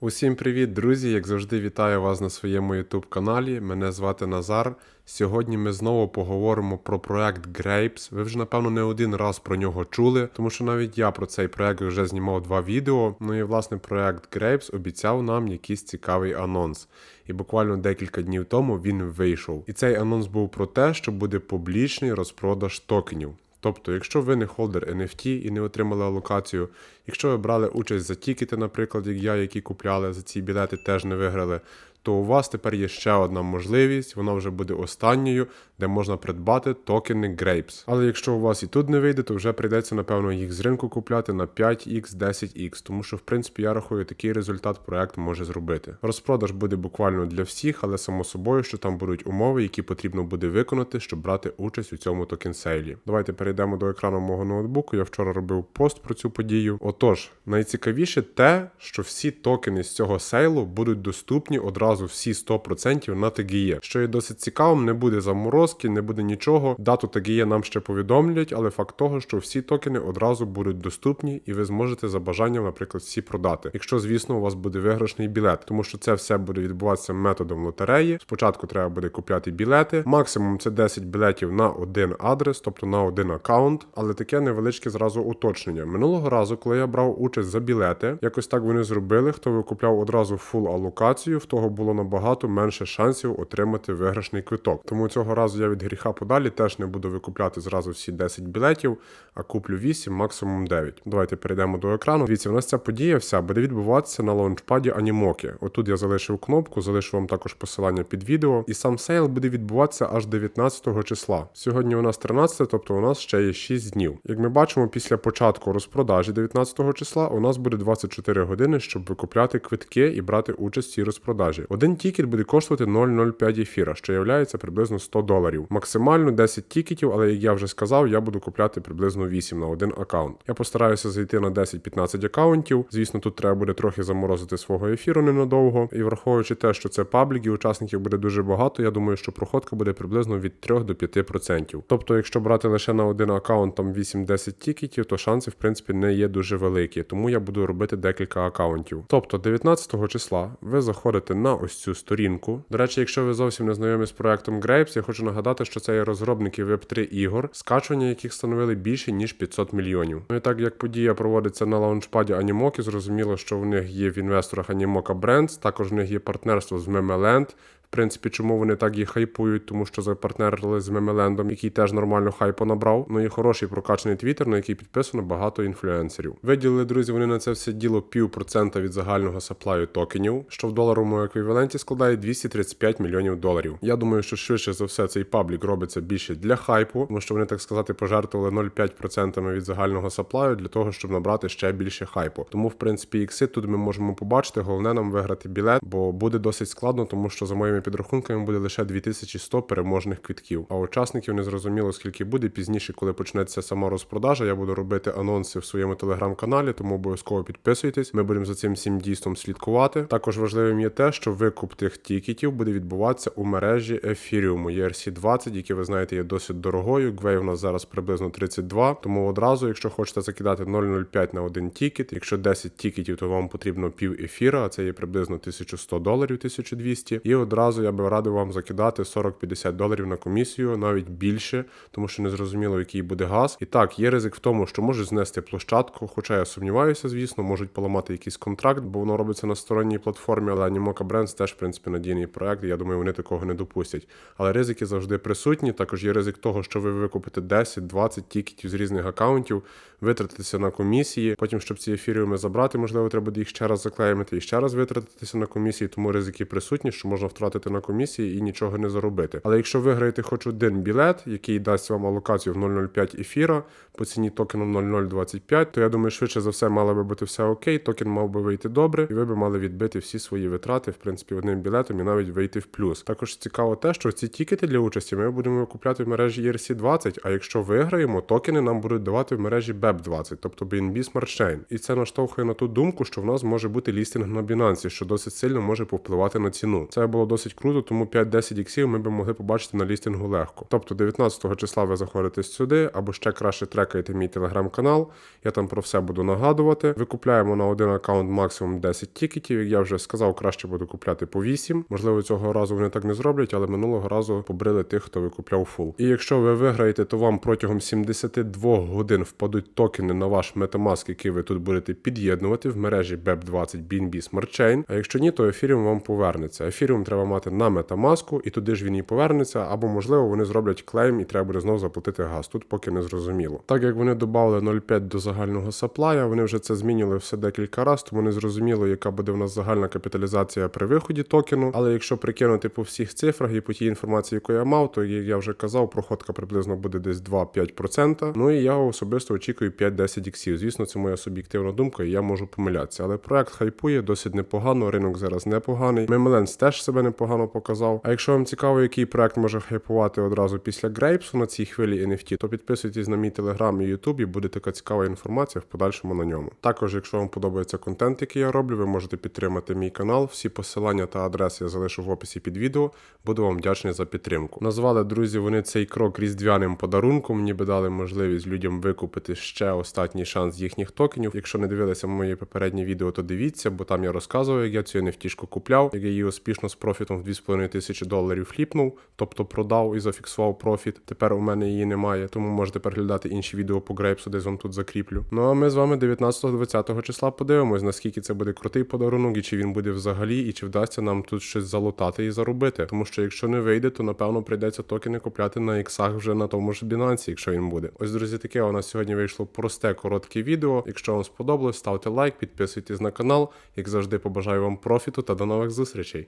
Усім привіт, друзі! Як завжди, вітаю вас на своєму YouTube каналі. Мене звати Назар. Сьогодні ми знову поговоримо про проект Grapes. Ви вже напевно не один раз про нього чули, тому що навіть я про цей проект вже знімав два відео. Ну і власне проект Grapes обіцяв нам якийсь цікавий анонс. І буквально декілька днів тому він вийшов. І цей анонс був про те, що буде публічний розпродаж токенів. Тобто, якщо ви не холдер NFT і не отримали алокацію, якщо ви брали участь за тікети, наприклад, як я, які купляли за ці білети, теж не виграли, то у вас тепер є ще одна можливість, вона вже буде останньою, де можна придбати токени Grapes. Але якщо у вас і тут не вийде, то вже прийдеться, напевно, їх з ринку купляти на 5x, 10x, тому що, в принципі, я рахую, такий результат проект може зробити. Розпродаж буде буквально для всіх, але само собою, що там будуть умови, які потрібно буде виконати, щоб брати участь у цьому токен-сейлі. Давайте перейдемо до екрану мого ноутбуку. Я вчора робив пост про цю подію. Отож, найцікавіше те, що всі токени з цього сейлу будуть доступні одразу всі 100% на TGE. Що є досить цікавим, не буде заморозки, не буде нічого. Дату TGE нам ще повідомлять, але факт того, що всі токени одразу будуть доступні, і ви зможете за бажанням, наприклад, всі продати. Якщо, звісно, у вас буде виграшний білет, тому що це все буде відбуватися методом лотереї. Спочатку треба буде купляти білети. Максимум це 10 білетів на один адрес, тобто на один аккаунт, але таке невеличке зразу уточнення. Минулого разу, коли я брав участь за білети, якось так вони зробили. Хто викупляв одразу фул алокацію, в того було набагато менше шансів отримати виграшний квиток. Тому цього разу я від гріха подалі теж не буду викупляти зразу всі 10 білетів, а куплю 8, максимум 9. Давайте перейдемо до екрану. Дивіться, у нас ця подія вся буде відбуватися на лаунчпаді Анімоки. Отут я залишив кнопку, залишу вам також посилання під відео. І сам сейл буде відбуватися аж 19 числа. Сьогодні у нас 13, тобто у нас ще є 6 днів. Як ми бачимо, після початку розпродажі 19 числа у нас буде 24 години, щоб викупляти квитки і брати участь в цій розпродажі. Один тікет буде коштувати 0,05 ефіра, що є приблизно 100 доларів. Максимально 10 тікетів, але як я вже сказав, я буду купляти приблизно 8 на один аккаунт. Я постараюся зайти на 10-15 аккаунтів. Звісно, тут треба буде трохи заморозити свого ефіру ненадовго. І враховуючи те, що це паблік і учасників буде дуже багато, я думаю, що проходка буде приблизно від 3 до 5%. Тобто, якщо брати лише на один аккаунт там 8-10 тікетів, то шанси в принципі не є дуже великі, тому я буду робити декілька аккаунтів. Тобто, 19 числа ви заходите на ось цю сторінку. До речі, якщо ви зовсім не знайомі з проектом Grapes, я хочу нагадати, що це є розробники Web3 ігор, скачування яких становили більше ніж 500 мільйонів. Ну і так як подія проводиться на лаунчпаді Animoki, зрозуміло, що в них є в інвесторах Animoca Brands, також в них є партнерство з Memeland, в принципі, чому вони так їх хайпують, тому що запартнерили з Мемелендом, який теж нормально хайпу набрав. Ну і хороший прокачаний твіттер, на який підписано багато інфлюенсерів. Виділили друзі, вони на це все діло пів процента від загального саплаю токенів, що в доларовому еквіваленті складає 235 мільйонів доларів. Я думаю, що швидше за все цей паблік робиться більше для хайпу, тому що вони так сказати пожертвували 0,5% від загального саплаю для того, щоб набрати ще більше хайпу. Тому, в принципі, ікси тут ми можемо побачити. Головне нам виграти білет, бо буде досить складно, тому що за моїми підрахунками буде лише 2100 переможних квітків. А учасників не зрозуміло скільки буде. Пізніше, коли почнеться сама розпродажа, я буду робити анонси в своєму телеграм-каналі, тому обов'язково підписуйтесь. Ми будемо за цим всім дійством слідкувати. Також важливим є те, що викуп тих тікетів буде відбуватися у мережі Ethereum ERC20, які ви знаєте є досить дорогою. Гвей у нас зараз приблизно 32. Тому одразу, якщо хочете закидати 0,05 на один тікет, якщо 10 тікетів, то вам потрібно пів ефіра, а це є приблизно 1100 доларів, 1200. І одразу я би радив вам закидати 40-50 доларів на комісію, навіть більше, тому що не зрозуміло, який буде газ. І так, є ризик в тому, що можуть знести площадку, хоча я сумніваюся, звісно, можуть поламати якийсь контракт, бо воно робиться на сторонній платформі, але Animoca Brands теж, в принципі, надійний проект. Я думаю, вони такого не допустять. Але ризики завжди присутні. Також є ризик того, що ви викупите 10-20 тікетів з різних аккаунтів, витратитися на комісії. Потім, щоб ці ефіріуми забрати, можливо, треба буде їх ще раз заклеїти і ще раз витратитися на комісії, тому ризики присутні, що можна втратити на комісії і нічого не заробити. Але якщо виграєте хоч один білет, який дасть вам алокацію в 0,05 ефіра по ціні токену 0,025, то я думаю, швидше за все мало би бути все окей. Токен мав би вийти добре, і ви би мали відбити всі свої витрати, в принципі, одним білетом і навіть вийти в плюс. Також цікаво те, що ці тікети для участі ми будемо викупляти в мережі ERC20, а якщо виграємо, токени нам будуть давати в мережі BEP20, тобто BNB Smart Chain. І це наштовхує на ту думку, що в нас може бути лістинг на Binance, що досить сильно може повпливати на ціну. Це було досить досить круто, тому 5-10 іксів ми б могли побачити на лістингу легко. Тобто 19 числа ви заходите сюди, або ще краще трекаєте мій телеграм-канал. Я там про все буду нагадувати. Викупляємо на один аккаунт максимум 10 тікетів. Як я вже сказав, краще буду купляти по 8. Можливо, цього разу вони так не зроблять, але минулого разу побрили тих, хто викупляв фул. І якщо ви виграєте, то вам протягом 72 годин впадуть токени на ваш Metamask, який ви тут будете під'єднувати в мережі BEP20 BNB Smart Chain. А якщо ні, то ефіріум вам повернеться. Ефіріум треба мати на Metamask, і туди ж він і повернеться, або можливо вони зроблять клейм і треба буде знову заплатити газ. Тут поки не зрозуміло. Так як вони додали 0,5 до загального саплая, вони вже це змінювали все декілька разів, тому не зрозуміло, яка буде в нас загальна капіталізація при виході токену. Але якщо прикинути по всіх цифрах і по тій інформації, яку я мав, то як я вже казав, проходка приблизно буде десь 2-5%. Ну і я особисто очікую 5-10 іксів. Звісно, це моя суб'єктивна думка, і я можу помилятися. Але проект хайпує досить непогано. Ринок зараз непоганий. Мемеленс теж себе непогано показав. А якщо вам цікаво, який проект може хайпувати одразу після Грейпсу на цій хвилі NFT, то підписуйтесь на мій телеграм і ютуб, і буде така цікава інформація в подальшому на ньому. Також, якщо вам подобається контент, який я роблю, ви можете підтримати мій канал. Всі посилання та адреси я залишу в описі під відео. Буду вам вдячний за підтримку. Назвали друзі вони цей крок різдвяним подарунком, ніби дали можливість людям викупити ще останній шанс їхніх токенів. Якщо не дивилися мої попередні відео, то дивіться, бо там я розказував, як я цю NFT купляв, як я її успішно з профітом в 2,5 тисячі доларів фліпнув, тобто продав і зафіксував профіт. Тепер у мене її немає, тому можете переглядати інші відео по грейпсу, десь вам тут закріплю. Ну а ми з вами 19-20 числа подивимось, наскільки це буде крутий подарунок, і чи він буде взагалі, і чи вдасться нам тут щось залутати і заробити. Тому що якщо не вийде, то напевно прийдеться токени купляти на іксах вже на тому ж Binance, якщо він буде. Ось, друзі, таке у нас сьогодні вийшло просте коротке відео. Якщо вам сподобалось, ставте лайк, підписуйтесь на канал. Як завжди, побажаю вам профіту та до нових зустрічей.